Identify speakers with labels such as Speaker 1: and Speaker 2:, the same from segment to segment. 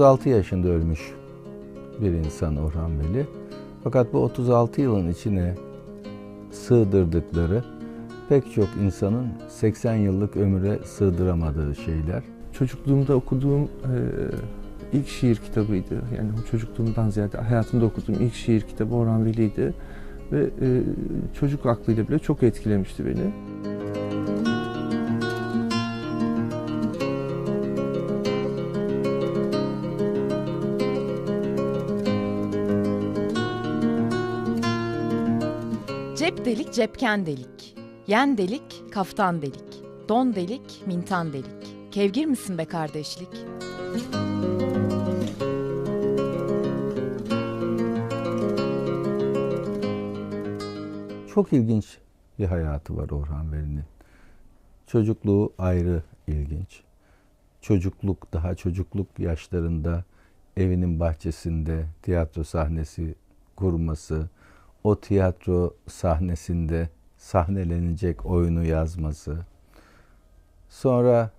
Speaker 1: 36 yaşında ölmüş bir insan Orhan Veli. Fakat bu 36 yılın içine sığdırdıkları pek çok insanın 80 yıllık ömüre sığdıramadığı şeyler.
Speaker 2: Çocukluğumda okuduğum e, ilk şiir kitabıydı. Yani çocukluğumdan ziyade hayatımda okuduğum ilk şiir kitabı Orhan Veli'ydi. Ve e, çocuk aklıyla bile çok etkilemişti beni.
Speaker 3: Cepken delik. Yen delik, kaftan delik. Don delik, mintan delik. Kevgir misin be kardeşlik?
Speaker 1: Çok ilginç bir hayatı var Orhan Veli'nin. Çocukluğu ayrı ilginç. Çocukluk, daha çocukluk yaşlarında evinin bahçesinde tiyatro sahnesi kurması, o tiyatro sahnesinde sahnelenecek oyunu yazması. Sonra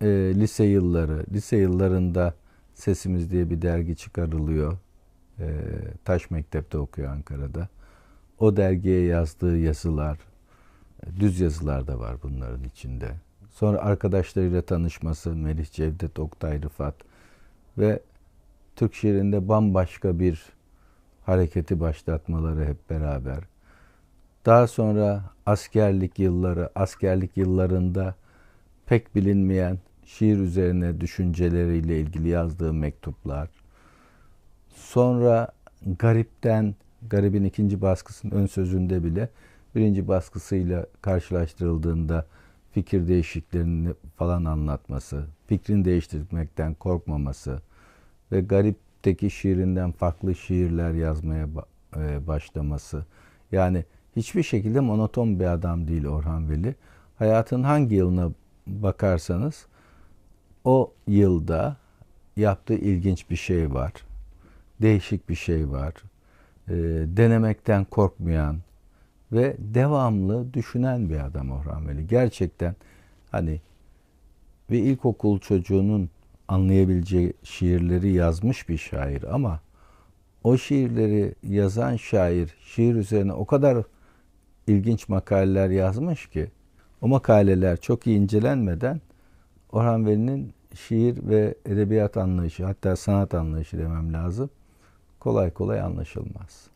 Speaker 1: e, lise yılları, lise yıllarında Sesimiz diye bir dergi çıkarılıyor. E, Taş Mektep'te okuyor Ankara'da. O dergiye yazdığı yazılar, düz yazılar da var bunların içinde. Sonra arkadaşlarıyla tanışması, Melih Cevdet, Oktay Rıfat ve Türk şiirinde bambaşka bir hareketi başlatmaları hep beraber. Daha sonra askerlik yılları, askerlik yıllarında pek bilinmeyen şiir üzerine düşünceleriyle ilgili yazdığı mektuplar. Sonra Garip'ten, Garip'in ikinci baskısının ön sözünde bile birinci baskısıyla karşılaştırıldığında fikir değişiklerini falan anlatması, fikrini değiştirmekten korkmaması ve Garip'teki şiirinden farklı şiirler yazmaya e, başlaması. Yani hiçbir şekilde monoton bir adam değil Orhan Veli. Hayatın hangi yılına bakarsanız o yılda yaptığı ilginç bir şey var. Değişik bir şey var. E, denemekten korkmayan ve devamlı düşünen bir adam Orhan Veli. Gerçekten hani bir ilkokul çocuğunun anlayabileceği şiirleri yazmış bir şair ama o şiirleri yazan şair şiir üzerine o kadar ilginç makaleler yazmış ki o makaleler çok iyi incelenmeden Orhan Veli'nin şiir ve edebiyat anlayışı hatta sanat anlayışı demem lazım kolay kolay anlaşılmaz.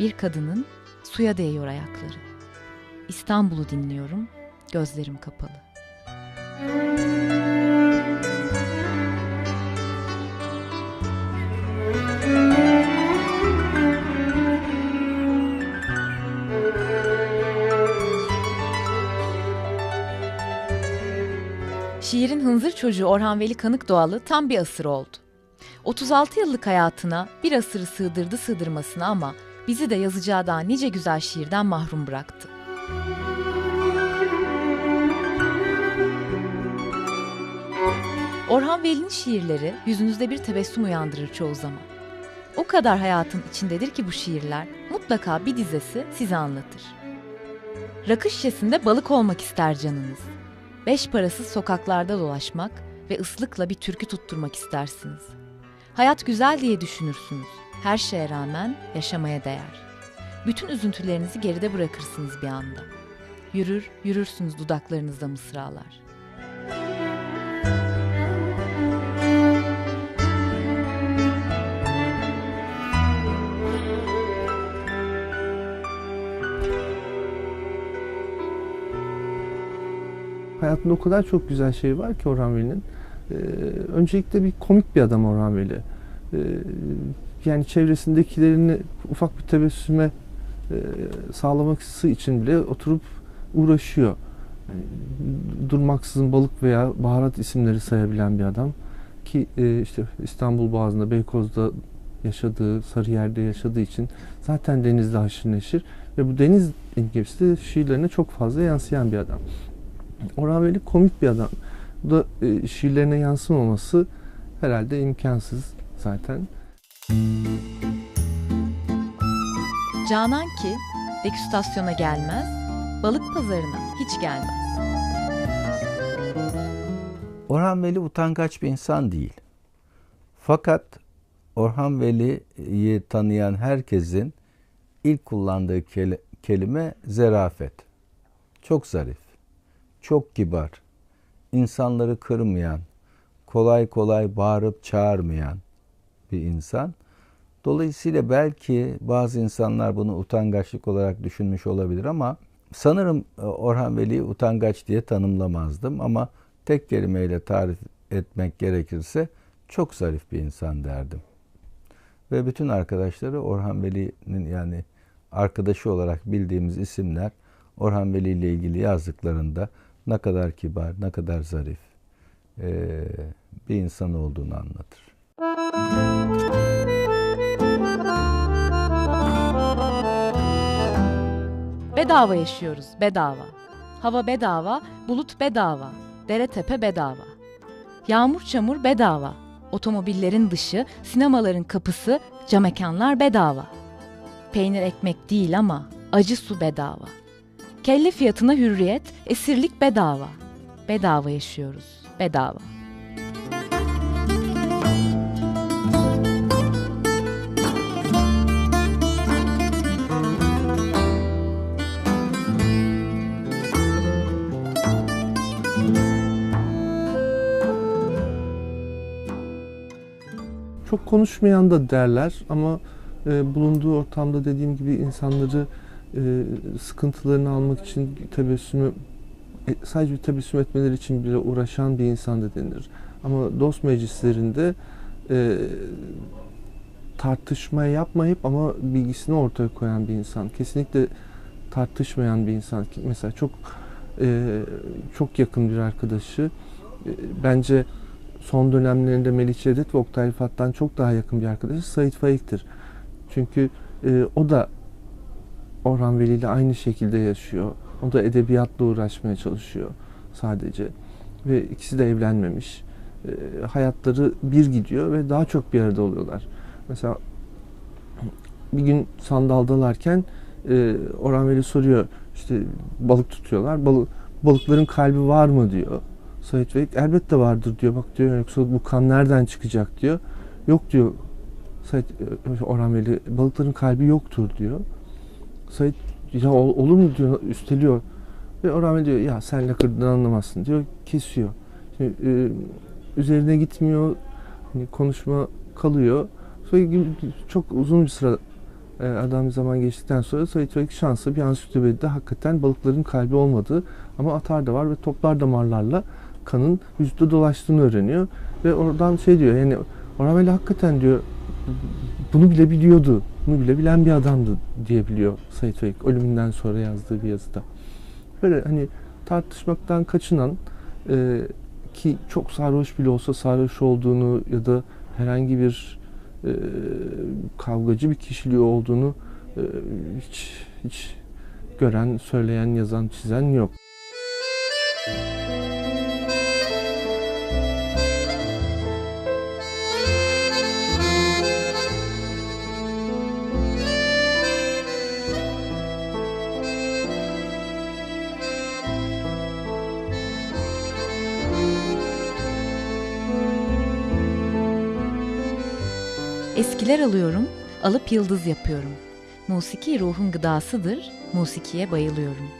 Speaker 3: bir kadının suya değiyor ayakları. İstanbul'u dinliyorum, gözlerim kapalı. Şiirin hınzır çocuğu Orhan Veli Kanık doğalı tam bir asır oldu. 36 yıllık hayatına bir asırı sığdırdı sığdırmasına ama bizi de yazacağı daha nice güzel şiirden mahrum bıraktı. Orhan Veli'nin şiirleri yüzünüzde bir tebessüm uyandırır çoğu zaman. O kadar hayatın içindedir ki bu şiirler mutlaka bir dizesi size anlatır. Rakı şişesinde balık olmak ister canınız. Beş parasız sokaklarda dolaşmak ve ıslıkla bir türkü tutturmak istersiniz. Hayat güzel diye düşünürsünüz her şeye rağmen yaşamaya değer. Bütün üzüntülerinizi geride bırakırsınız bir anda. Yürür, yürürsünüz dudaklarınızda mısralar.
Speaker 2: Hayatında o kadar çok güzel şey var ki Orhan Veli'nin. Ee, öncelikle bir komik bir adam Orhan Veli. Ee, yani çevresindekilerini ufak bir tebessüme e, sağlaması için bile oturup uğraşıyor. Durmaksızın balık veya baharat isimleri sayabilen bir adam ki e, işte İstanbul Boğazı'nda, Beykoz'da yaşadığı, Sarıyer'de yaşadığı için zaten denizde haşır neşir ve bu deniz imgesi de şiirlerine çok fazla yansıyan bir adam. Orhan Veli komik bir adam. Bu da e, şiirlerine yansımaması herhalde imkansız zaten.
Speaker 3: Canan ki degüstasyona gelmez, balık pazarına hiç gelmez.
Speaker 1: Orhan Veli utangaç bir insan değil. Fakat Orhan Veli'yi tanıyan herkesin ilk kullandığı kelime zerafet. Çok zarif, çok kibar, insanları kırmayan, kolay kolay bağırıp çağırmayan bir insan. Dolayısıyla belki bazı insanlar bunu utangaçlık olarak düşünmüş olabilir ama sanırım e, Orhan Veli'yi utangaç diye tanımlamazdım ama tek kelimeyle tarif etmek gerekirse çok zarif bir insan derdim. Ve bütün arkadaşları Orhan Veli'nin yani arkadaşı olarak bildiğimiz isimler Orhan Veli ile ilgili yazdıklarında ne kadar kibar, ne kadar zarif bir insan olduğunu anlatır.
Speaker 3: Bedava yaşıyoruz, bedava. Hava bedava, bulut bedava, dere tepe bedava. Yağmur çamur bedava. Otomobillerin dışı, sinemaların kapısı, cam mekanlar bedava. Peynir ekmek değil ama acı su bedava. Kelle fiyatına hürriyet, esirlik bedava. Bedava yaşıyoruz, bedava.
Speaker 2: Çok konuşmayan da derler ama e, bulunduğu ortamda dediğim gibi insanları e, sıkıntılarını almak için tebessümü e, sadece tebessüm etmeleri için bile uğraşan bir insan da denir. Ama dost meclislerinde e, tartışma yapmayıp ama bilgisini ortaya koyan bir insan. Kesinlikle tartışmayan bir insan. Mesela çok e, çok yakın bir arkadaşı. E, bence son dönemlerinde Melih Cevdet ve Oktay Rıfat'tan çok daha yakın bir arkadaşı Sait Faik'tir. Çünkü e, o da Orhan Veli ile aynı şekilde yaşıyor. O da edebiyatla uğraşmaya çalışıyor sadece. Ve ikisi de evlenmemiş. E, hayatları bir gidiyor ve daha çok bir arada oluyorlar. Mesela bir gün sandaldalarken e, Orhan Veli soruyor işte balık tutuyorlar. Balık, balıkların kalbi var mı diyor. Said Bey elbette vardır diyor. Bak diyor yoksa bu kan nereden çıkacak diyor. Yok diyor Said e, Orhan Veli balıkların kalbi yoktur diyor. Said ya olur mu diyor üsteliyor. Ve Orhan Veli diyor ya sen lakırdıdan anlamazsın diyor. Kesiyor. Şimdi, e, üzerine gitmiyor. Hani konuşma kalıyor. Sonra çok uzun bir sıra e, adam bir zaman geçtikten sonra Said Faik şansı bir ansiklopedide hakikaten balıkların kalbi olmadığı ama atar da var ve toplar damarlarla kanın vücutta dolaştığını öğreniyor. Ve oradan şey diyor yani Orhan hakikaten diyor bunu bile biliyordu. Bunu bile bilen bir adamdı diyebiliyor Said Faik ölümünden sonra yazdığı bir yazıda. Böyle hani tartışmaktan kaçınan e, ki çok sarhoş bile olsa sarhoş olduğunu ya da herhangi bir e, kavgacı bir kişiliği olduğunu e, hiç hiç gören, söyleyen, yazan, çizen yok.
Speaker 3: Eskiler alıyorum, alıp yıldız yapıyorum. Musiki ruhun gıdasıdır, musikiye bayılıyorum.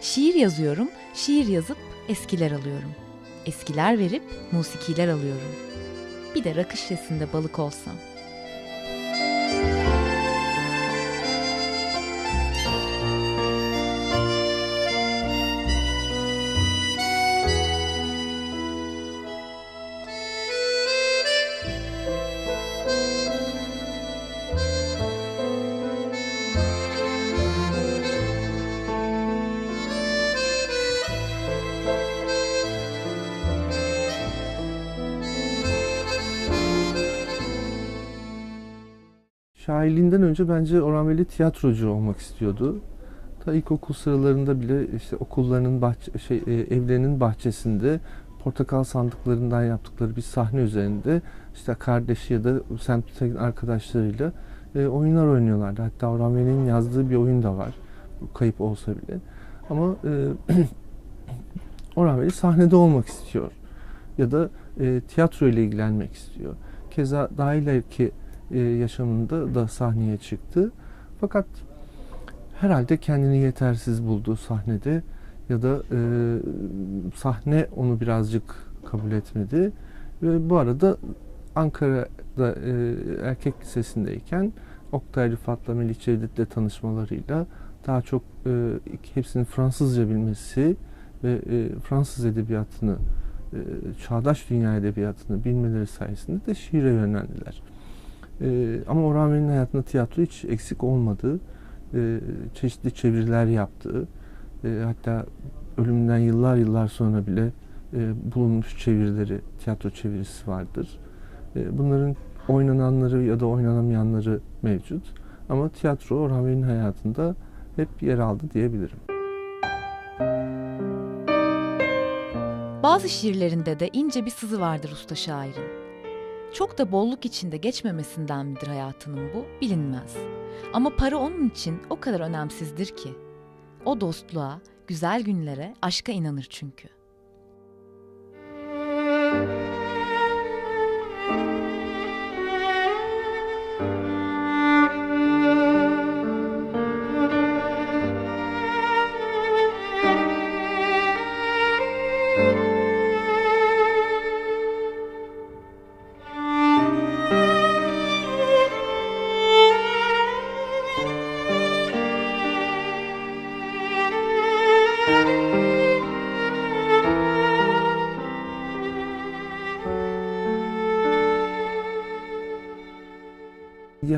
Speaker 3: Şiir yazıyorum, şiir yazıp eskiler alıyorum. Eskiler verip musikiler alıyorum. Bir de rakı şişesinde balık olsam.
Speaker 2: Şairliğinden önce bence Orhan Veli tiyatrocu olmak istiyordu. Ta ilkokul sıralarında bile işte okullarının bahçe, şey, e, evlerinin bahçesinde portakal sandıklarından yaptıkları bir sahne üzerinde işte kardeşi ya da semtteki arkadaşlarıyla e, oyunlar oynuyorlardı. Hatta Orhan Veli'nin yazdığı bir oyun da var. Kayıp olsa bile. Ama e, Orhan Veli sahnede olmak istiyor. Ya da e, tiyatro ile ilgilenmek istiyor. Keza daha ileriki e, yaşamında da sahneye çıktı. Fakat herhalde kendini yetersiz buldu sahnede ya da e, sahne onu birazcık kabul etmedi ve bu arada Ankara'da e, erkek lisesindeyken Oktay Rıfat'la Melih Cevdet'le tanışmalarıyla daha çok e, hepsinin Fransızca bilmesi ve e, Fransız edebiyatını e, çağdaş dünya edebiyatını bilmeleri sayesinde de şiire yöneldiler. E, ama Orhan Veli'nin hayatında tiyatro hiç eksik olmadı. E, çeşitli çeviriler yaptı. E, hatta ölümünden yıllar yıllar sonra bile e, bulunmuş çevirileri, tiyatro çevirisi vardır. E, bunların oynananları ya da oynanamayanları mevcut. Ama tiyatro Orhan Veli'nin hayatında hep yer aldı diyebilirim.
Speaker 3: Bazı şiirlerinde de ince bir sızı vardır usta şairin. Çok da bolluk içinde geçmemesinden midir hayatının bu bilinmez. Ama para onun için o kadar önemsizdir ki. O dostluğa, güzel günlere, aşka inanır çünkü.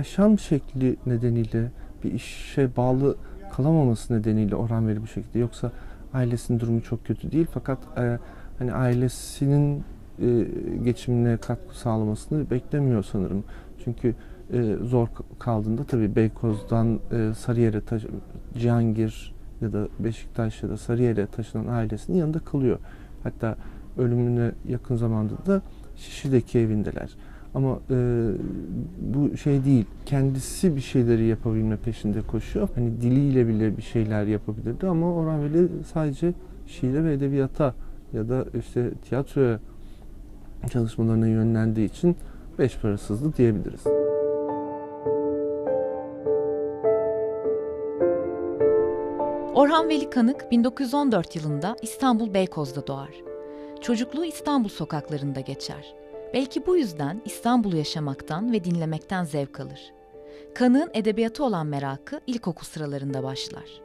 Speaker 2: Yaşam şekli nedeniyle bir işe bağlı kalamaması nedeniyle Orhan Veli bu şekilde. Yoksa ailesinin durumu çok kötü değil fakat e, hani ailesinin e, geçimine katkı sağlamasını beklemiyor sanırım. Çünkü e, zor kaldığında tabii Beykoz'dan e, Sarıyer'e taş- Cihangir ya da Beşiktaş ya da Sarıyer'e taşınan ailesinin yanında kalıyor. Hatta ölümüne yakın zamanda da Şişli'deki evindeler. Ama e, bu şey değil. Kendisi bir şeyleri yapabilme peşinde koşuyor. Hani diliyle bile bir şeyler yapabilirdi ama Orhan Veli sadece şiire ve edebiyata ya da işte tiyatroya çalışmalarına yönlendiği için beş parasızdı diyebiliriz.
Speaker 3: Orhan Veli Kanık 1914 yılında İstanbul Beykoz'da doğar. Çocukluğu İstanbul sokaklarında geçer. Belki bu yüzden İstanbul'u yaşamaktan ve dinlemekten zevk alır. Kanık'ın edebiyatı olan merakı ilkokul sıralarında başlar.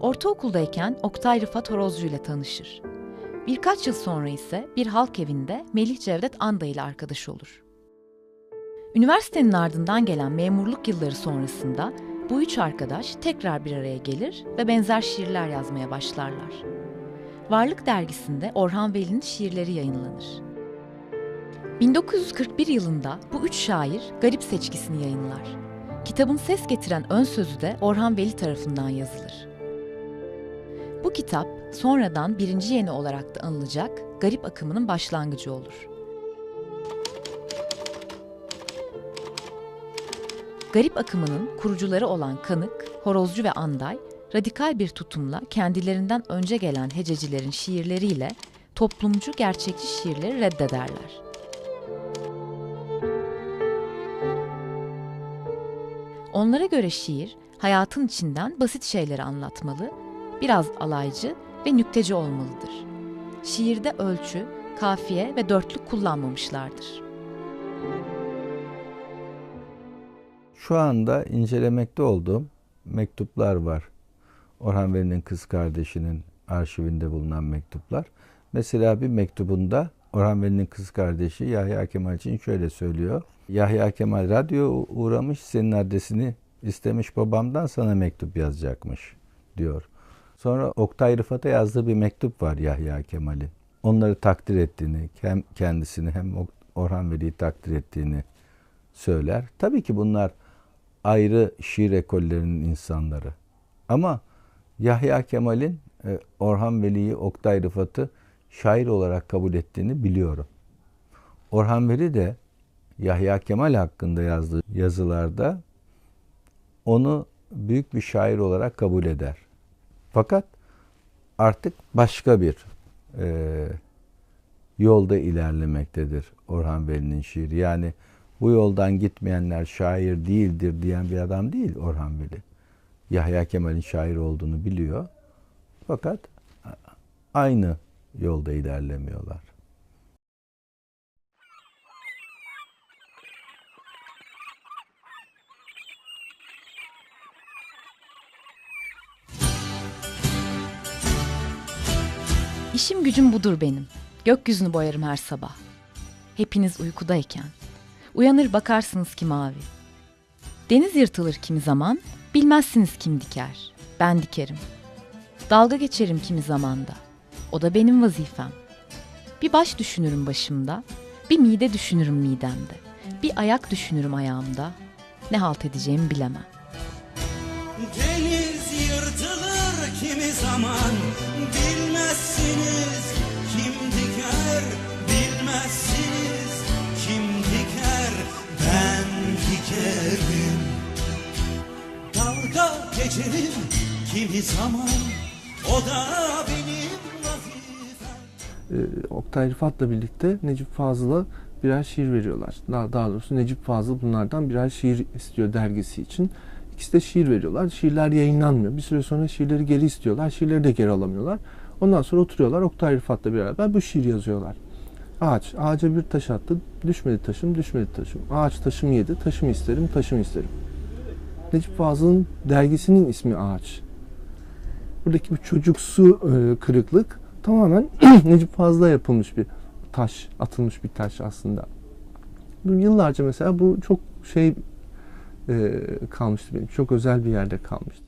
Speaker 3: Ortaokuldayken Oktay Rıfat Horozcu ile tanışır. Birkaç yıl sonra ise bir halk evinde Melih Cevdet Anda ile arkadaş olur. Üniversitenin ardından gelen memurluk yılları sonrasında bu üç arkadaş tekrar bir araya gelir ve benzer şiirler yazmaya başlarlar. Varlık dergisinde Orhan Veli'nin şiirleri yayınlanır. 1941 yılında bu üç şair Garip Seçkisini yayınlar. Kitabın ses getiren ön sözü de Orhan Veli tarafından yazılır. Bu kitap sonradan birinci yeni olarak da anılacak garip akımının başlangıcı olur. Garip akımının kurucuları olan Kanık, Horozcu ve Anday, radikal bir tutumla kendilerinden önce gelen hececilerin şiirleriyle toplumcu gerçekçi şiirleri reddederler. Onlara göre şiir, hayatın içinden basit şeyleri anlatmalı, biraz alaycı ve nükteci olmalıdır. Şiirde ölçü, kafiye ve dörtlük kullanmamışlardır.
Speaker 1: Şu anda incelemekte olduğum mektuplar var. Orhan Veli'nin kız kardeşinin arşivinde bulunan mektuplar. Mesela bir mektubunda Orhan Veli'nin kız kardeşi Yahya Kemal için şöyle söylüyor. Yahya Kemal radyo uğramış senin adresini istemiş babamdan sana mektup yazacakmış diyor. Sonra Oktay Rıfat'a yazdığı bir mektup var Yahya Kemal'in. Onları takdir ettiğini, hem kendisini hem Orhan Veli'yi takdir ettiğini söyler. Tabii ki bunlar ayrı şiir ekollerinin insanları. Ama Yahya Kemal'in e, Orhan Veli'yi, Oktay Rıfat'ı şair olarak kabul ettiğini biliyorum. Orhan Veli de Yahya Kemal hakkında yazdığı yazılarda onu büyük bir şair olarak kabul eder. Fakat artık başka bir e, yolda ilerlemektedir Orhan Veli'nin şiiri. Yani bu yoldan gitmeyenler şair değildir diyen bir adam değil Orhan Veli. Yahya Kemal'in şair olduğunu biliyor. Fakat aynı yolda ilerlemiyorlar.
Speaker 3: İşim gücüm budur benim. Gökyüzünü boyarım her sabah. Hepiniz uykudayken. Uyanır bakarsınız ki mavi. Deniz yırtılır kimi zaman, bilmezsiniz kim diker. Ben dikerim. Dalga geçerim kimi zamanda. O da benim vazifem. Bir baş düşünürüm başımda, bir mide düşünürüm midemde. Bir ayak düşünürüm ayağımda. Ne halt edeceğimi bilemem.
Speaker 4: Deniz yırtılır kimi zaman Bilmezsiniz kimi zaman O da benim vazifem
Speaker 2: e, Oktay Rıfat'la birlikte Necip Fazıl'a birer şiir veriyorlar. Daha, daha doğrusu Necip Fazıl bunlardan birer şiir istiyor dergisi için. İkisi de şiir veriyorlar. Şiirler yayınlanmıyor. Bir süre sonra şiirleri geri istiyorlar. Şiirleri de geri alamıyorlar. Ondan sonra oturuyorlar Oktay Rıfat'la beraber bu şiir yazıyorlar. Ağaç, ağaca bir taş attı. Düşmedi taşım, düşmedi taşım. Ağaç taşımı yedi, taşımı isterim, taşımı isterim. Necip Fazıl'ın dergisinin ismi Ağaç. Buradaki bu çocuksu e, kırıklık tamamen Necip Fazıl'a yapılmış bir taş, atılmış bir taş aslında. Yıllarca mesela bu çok şey e, kalmıştı benim. Çok özel bir yerde kalmıştı.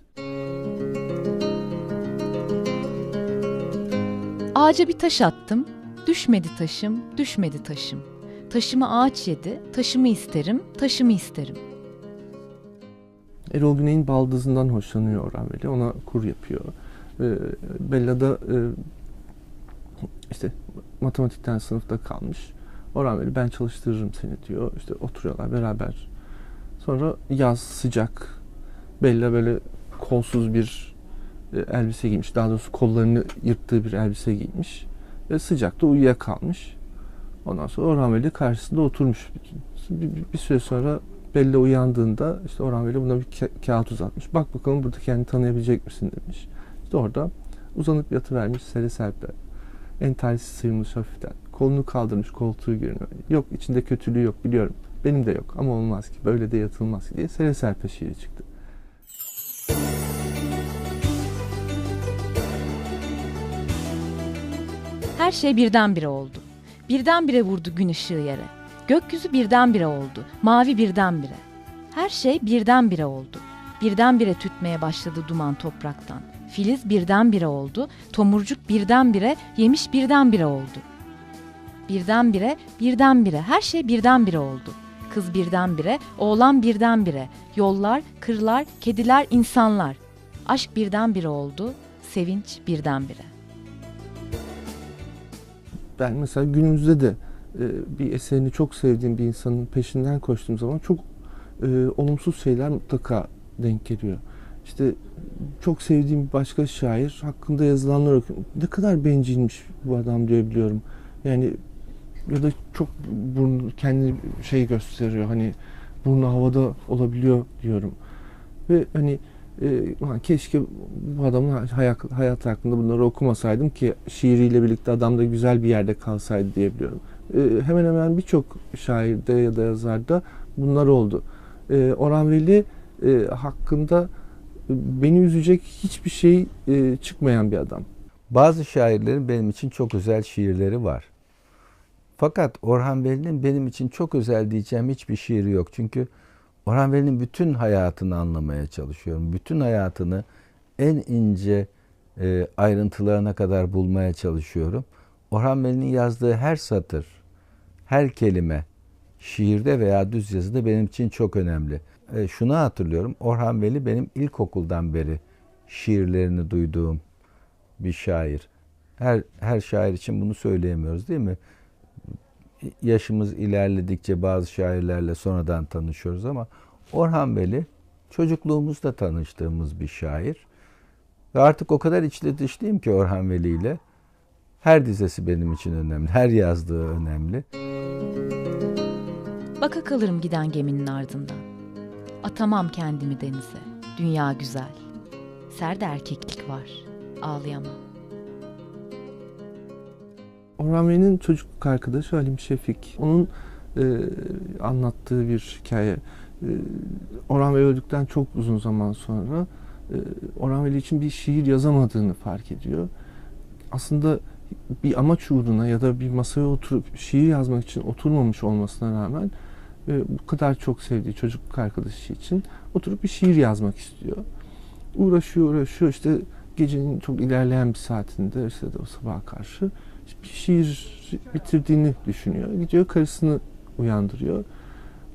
Speaker 3: Ağaca bir taş attım, düşmedi taşım, düşmedi taşım. Taşımı ağaç yedi, taşımı isterim, taşımı isterim.
Speaker 2: Erol Güney'in baldızından hoşlanıyor Orhan Veli. Ona kur yapıyor. E, Bella da işte matematikten sınıfta kalmış. Orhan Veli ben çalıştırırım seni diyor. İşte oturuyorlar beraber. Sonra yaz sıcak. Bella böyle kolsuz bir e, elbise giymiş. Daha doğrusu kollarını yırttığı bir elbise giymiş. Ve sıcakta uyuyakalmış. Ondan sonra Orhan Veli karşısında oturmuş. Bir, bir, bir süre sonra Bella uyandığında işte Orhan Veli buna bir ka- kağıt uzatmış. Bak bakalım burada kendini tanıyabilecek misin demiş. İşte orada uzanıp yatıvermiş sere serpe. Entarisi sıyrılmış hafiften. Kolunu kaldırmış koltuğu görünüyor. Yok içinde kötülüğü yok biliyorum. Benim de yok ama olmaz ki. Böyle de yatılmaz ki diye sere serpe şiiri çıktı.
Speaker 3: Her şey birdenbire oldu. Birdenbire vurdu gün ışığı yere. Gökyüzü birdenbire oldu. Mavi birdenbire. Her şey birdenbire oldu. Birdenbire tütmeye başladı duman topraktan. Filiz birdenbire oldu. Tomurcuk birdenbire, yemiş birdenbire oldu. Birdenbire, birdenbire, her şey birdenbire oldu. Kız birdenbire, oğlan birdenbire, yollar, kırlar, kediler, insanlar. Aşk birdenbire oldu, sevinç birdenbire.
Speaker 2: ben mesela günümüzde de e, bir eserini çok sevdiğim bir insanın peşinden koştuğum zaman çok e, olumsuz şeyler mutlaka denk geliyor. İşte çok sevdiğim başka şair hakkında yazılanlar okuyorum. Ne kadar bencilmiş bu adam diyebiliyorum. Yani ya da çok burnu kendini şey gösteriyor hani burnu havada olabiliyor diyorum. Ve hani e, keşke bu adamın hayat, hayat hakkında bunları okumasaydım ki şiiriyle birlikte adam da güzel bir yerde kalsaydı diyebiliyorum. E, hemen hemen birçok şairde ya da yazarda bunlar oldu. E, Orhan Veli e, hakkında beni üzecek hiçbir şey e, çıkmayan bir adam.
Speaker 1: Bazı şairlerin benim için çok özel şiirleri var. Fakat Orhan Veli'nin benim için çok özel diyeceğim hiçbir şiiri yok. Çünkü Orhan Veli'nin bütün hayatını anlamaya çalışıyorum. Bütün hayatını en ince e, ayrıntılarına kadar bulmaya çalışıyorum. Orhan Veli'nin yazdığı her satır, her kelime şiirde veya düz yazıda benim için çok önemli. E, şunu hatırlıyorum. Orhan Veli benim ilkokuldan beri şiirlerini duyduğum bir şair. Her her şair için bunu söyleyemiyoruz değil mi? Yaşımız ilerledikçe bazı şairlerle sonradan tanışıyoruz ama Orhan Veli çocukluğumuzda tanıştığımız bir şair. Ve artık o kadar içli dışlıyım ki Orhan Veli ile. Her dizesi benim için önemli. Her yazdığı önemli.
Speaker 3: Baka kalırım giden geminin ardından. Atamam kendimi denize. Dünya güzel. Serde erkeklik var. Ağlayamam.
Speaker 2: Orhan Veli'nin çocukluk arkadaşı Halim Şefik. Onun e, anlattığı bir hikaye. E, Orhan Veli öldükten çok uzun zaman sonra e, Orhan Veli için bir şiir yazamadığını fark ediyor. Aslında bir amaç uğruna ya da bir masaya oturup şiir yazmak için oturmamış olmasına rağmen bu kadar çok sevdiği çocukluk arkadaşı için oturup bir şiir yazmak istiyor. Uğraşıyor uğraşıyor işte gecenin çok ilerleyen bir saatinde işte de o sabaha karşı bir şiir bitirdiğini düşünüyor. Gidiyor karısını uyandırıyor.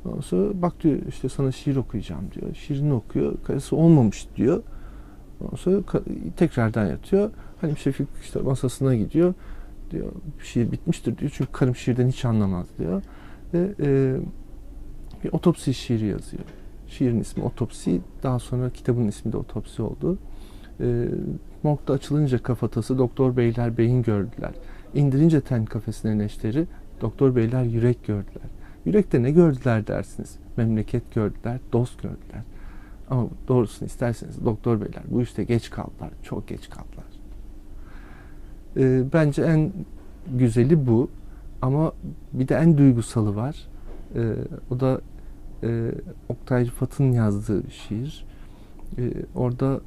Speaker 2: Ondan sonra bak diyor işte sana şiir okuyacağım diyor. Şiirini okuyor. Karısı olmamış diyor. Ondan sonra tekrardan yatıyor. Halim Şefik işte masasına gidiyor. Diyor şiir bitmiştir diyor. Çünkü karım şiirden hiç anlamaz diyor. Ve e, bir otopsi şiiri yazıyor. Şiirin ismi Otopsi. Daha sonra kitabın ismi de Otopsi oldu. E, morgda açılınca kafatası doktor beyler beyin gördüler. İndirince ten kafesine neşteri doktor beyler yürek gördüler. Yürekte ne gördüler dersiniz? Memleket gördüler, dost gördüler. Ama doğrusunu isterseniz doktor beyler bu işte geç kaldılar, çok geç kaldılar. Ee, bence en güzeli bu. Ama bir de en duygusalı var. Ee, o da e, Oktay Rıfat'ın yazdığı bir şiir. Ee, orada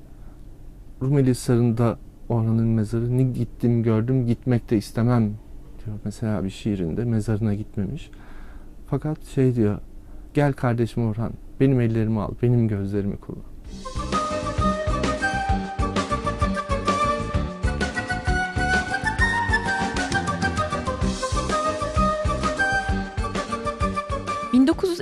Speaker 2: Rumeli Hisarı'nda Orhan'ın mezarını gittim gördüm gitmek de istemem diyor mesela bir şiirinde mezarına gitmemiş. Fakat şey diyor gel kardeşim Orhan benim ellerimi al benim gözlerimi kullan.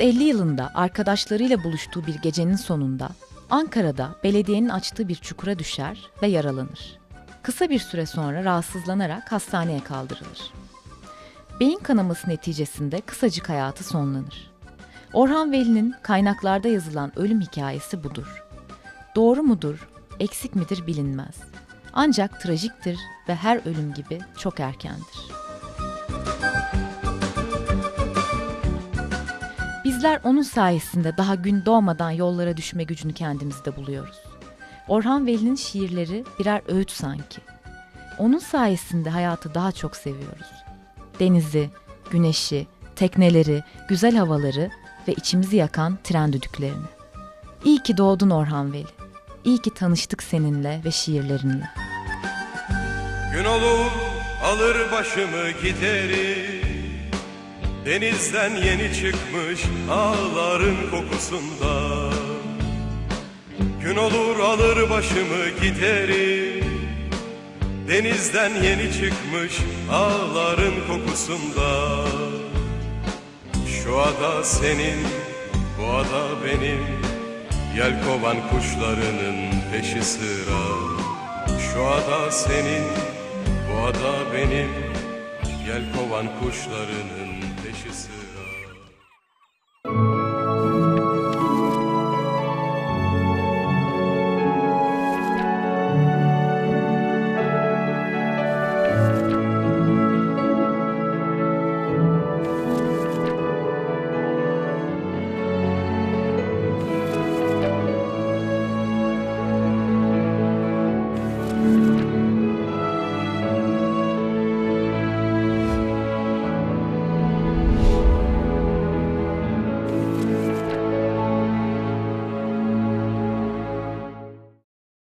Speaker 3: ...1950 yılında arkadaşlarıyla buluştuğu bir gecenin sonunda... ...Ankara'da belediyenin açtığı bir çukura düşer ve yaralanır. Kısa bir süre sonra rahatsızlanarak hastaneye kaldırılır. Beyin kanaması neticesinde kısacık hayatı sonlanır. Orhan Veli'nin kaynaklarda yazılan ölüm hikayesi budur. Doğru mudur, eksik midir bilinmez. Ancak trajiktir ve her ölüm gibi çok erkendir. Bizler onun sayesinde daha gün doğmadan yollara düşme gücünü kendimizde buluyoruz. Orhan Veli'nin şiirleri birer öğüt sanki. Onun sayesinde hayatı daha çok seviyoruz. Denizi, güneşi, tekneleri, güzel havaları ve içimizi yakan tren düdüklerini. İyi ki doğdun Orhan Veli. İyi ki tanıştık seninle ve şiirlerinle.
Speaker 5: Gün olur alır başımı giderim Denizden yeni çıkmış ağların kokusunda. Gün olur alır başımı giderim Denizden yeni çıkmış ağların kokusunda. Şu ada senin, bu ada benim. Yelkovan kuşlarının peşi sıra. Şu ada senin, bu ada benim. Yelkovan kuşlarının